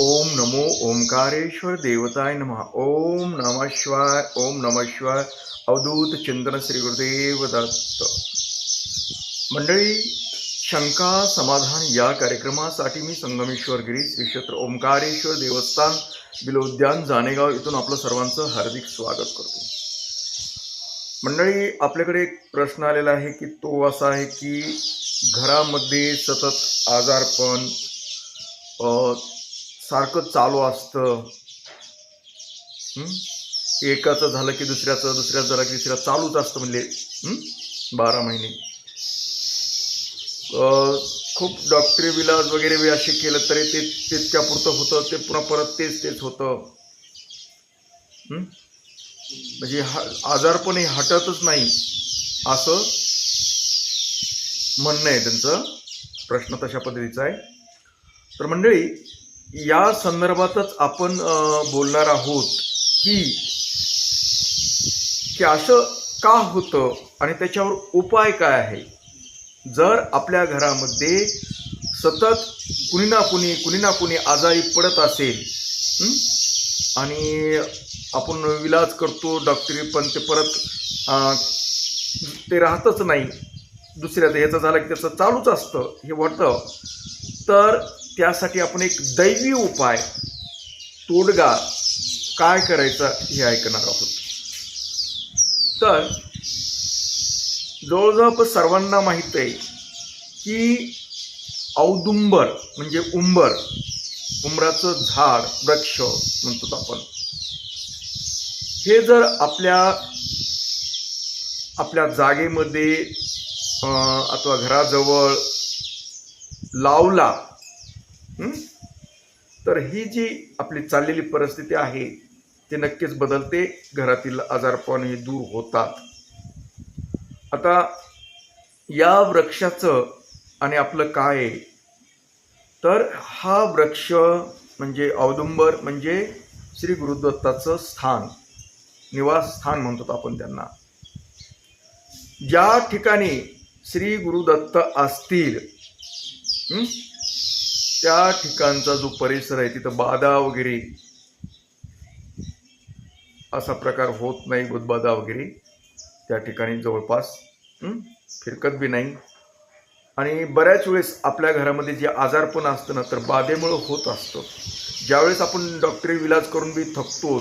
ओम नमो ओंकारेश्वर देवताय नमः। ओम नमः शिवाय ओम नमः शिवाय। अवधूत चिंतन श्री गुरुदेव दत्त। मंडळी शंका समाधान या कार्यक्रमासाठी मी संगमेश्वर गिरी श्री क्षेत्र ओंकारेश्वर देवस्थान बिलोद्यान जानेगाव इथून आपलं सर्वांचं हार्दिक स्वागत करतो. मंडळी आपल्याकडे एक प्रश्न आलेला आहे की तो असा आहे की घरामध्ये सतत आजारपण सारखं चालू असतं. एकाचं झालं की दुसऱ्याचं दुसऱ्याचं झालं की तिसऱ्या चालूच असतं म्हणजे. बारा महिने. खूप डॉक्टरी विलाज वगैरे बी असे केलं तरी ते तितक्यापुरतं होतं ते पुन्हा परत तेच तेच होतं. म्हणजे हा आजारपण हे हटतच नाही. असं म्हणणं आहे त्यांचं. प्रश्न तशा पद्धतीचा आहे. तर मंडळी या संदर्भातच आपण बोलणार आहोत की की असं का होतं आणि त्याच्यावर उपाय काय आहे? जर आपल्या घरामध्ये सतत कुणी ना कुणी कुणी ना कुणी आजारी पडत असेल आणि आपण इलाज करतो डॉक्टरी पण ते परत ते राहतच नाही. दुसऱ्याचं ह्याचं झालं की त्याचं चालूच असतं हे वाटतं. तर त्यासाठी आपण एक दैवी उपाय तोडगा काय करायचा हे ऐकणार आहोत. तर जवळजवळ आपण सर्वांना माहीत आहे की औदुंबर म्हणजे उंबर उंबराचं झाड वृक्ष म्हणतो आपण. हे जर आपल्या आपल्या जागेमध्ये अथवा घराजवळ लावला तर ही जी आपली चाललेली परिस्थिती आहे ती नक्कीच बदलते. घरातील आजारपण हे दूर होतात. आता या वृक्षाचं आणि आपलं काय आहे? तर हा वृक्ष म्हणजे औदुंबर म्हणजे श्री गुरुदत्ताचं स्थान. निवासस्थान म्हणतो आपण त्यांना. ज्या ठिकाणी श्री गुरुदत्त असतील त्या ठिकाणचा जो परिसर आहे तिथं बाधा वगैरे असा प्रकार होत नाही बुधबाधा वगैरे. त्या ठिकाणी जवळपास फिरकत बी नाही. आणि बऱ्याच वेळेस आपल्या घरामध्ये जे आजारपण असतं ना तर बाधेमुळं होत असतं. ज्यावेळेस आपण डॉक्टरी इलाज करून बी थकतो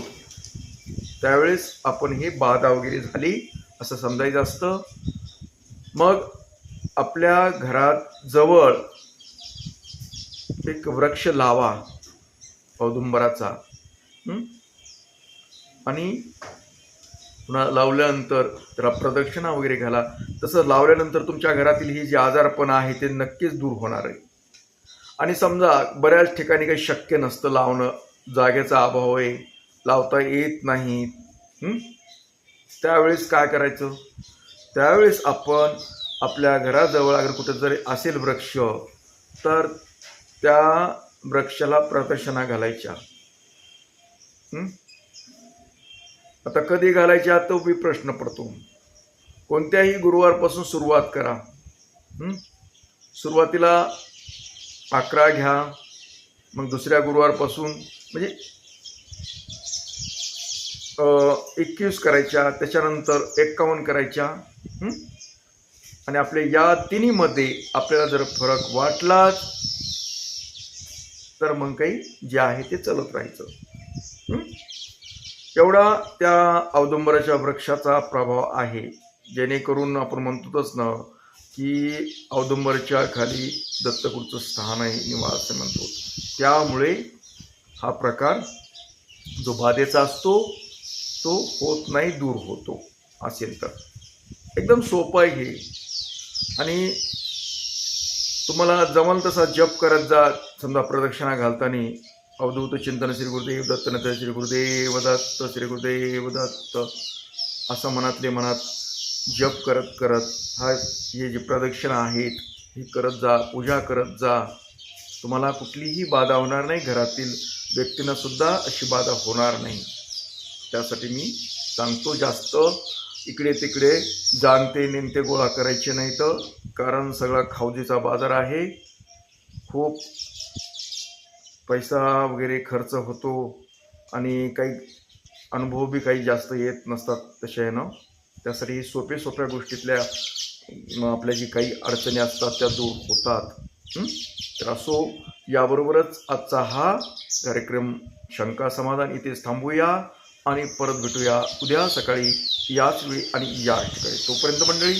त्यावेळेस आपण हे बाधा वगैरे झाली असं समजायचं असतं. मग आपल्या घरात जवळ एक वृक्ष लावा औदुंबराचा. आणि पुन्हा लावल्यानंतर त्याला प्रदक्षिणा वगैरे घाला. तसं लावल्यानंतर तुमच्या घरातील ही जी आजारपण आहे ते नक्कीच दूर होणार आहे. आणि समजा बऱ्याच ठिकाणी काही शक्य नसतं लावणं जागेचा अभाव आहे लावता येत नाही. त्यावेळेस काय करायचं? त्यावेळेस आपण आपल्या घराजवळ अगर कुठं जरी असेल वृक्ष तर त्या वृक्षाला प्रदक्षिणा घालायच्या. आता कधी घालायच्या तो बी प्रश्न पडतो. कोणत्याही गुरुवारपासून सुरुवात करा. सुरुवातीला अकरा घ्या मग दुसऱ्या गुरुवारपासून म्हणजे एकवीस करायच्या त्याच्यानंतर एक्कावन्न करायच्या. आणि आपल्या या तिन्हीमध्ये आपल्याला जर फरक वाटलाच तर मग काही जे आहे ते चालत राहायचं. एवढा त्या औदुंबराच्या वृक्षाचा प्रभाव आहे. जेणेकरून आपण म्हणतोच ना की औदुंबरच्या खाली दत्तगुरूचं स्थान आहे निवास असं म्हणतो. त्यामुळे हा प्रकार जो बाधेचा असतो तो होत नाही दूर होतो. असेल तर. एकदम सोपं आहे आणि तुम्हाला जमल तसा जप करत जा. समजा प्रदक्षिणा घालताना अवधूत चिंतन श्री गुरुदेव दत्त नंतर श्री गुरुदेव दत्त श्री गुरुदेव दत्त असं मनातले मनात जप करत करत हा हे जे प्रदक्षिणा आहेत ही करत जा पूजा करत जा. तुम्हाला कुठलीही बाधा होणार नाही घरातील व्यक्तींनासुद्धा अशी बाधा होणार नाही. त्यासाठी मी सांगतो जास्त इकडे तिकडे जाणते नेमते गोळा करायचे नाही तर कारण सगळा खावजीचा बाजार आहे. खूप पैसा वगैरे खर्च होतो आणि काही अनुभव बी काही जास्त येत नसतात तशा आहे ना त्यासाठी सोप्या सोप्या गोष्टीतल्या आपल्या जी काही अडचणी असतात त्या दूर होतात. तर असो याबरोबरच आजचा हा कार्यक्रम शंका समाधान इथेच थांबूया आणि परत भेटूया उद्या सकाळी याच वेळी आणि या ठिकाणी. तोपर्यंत मंडळी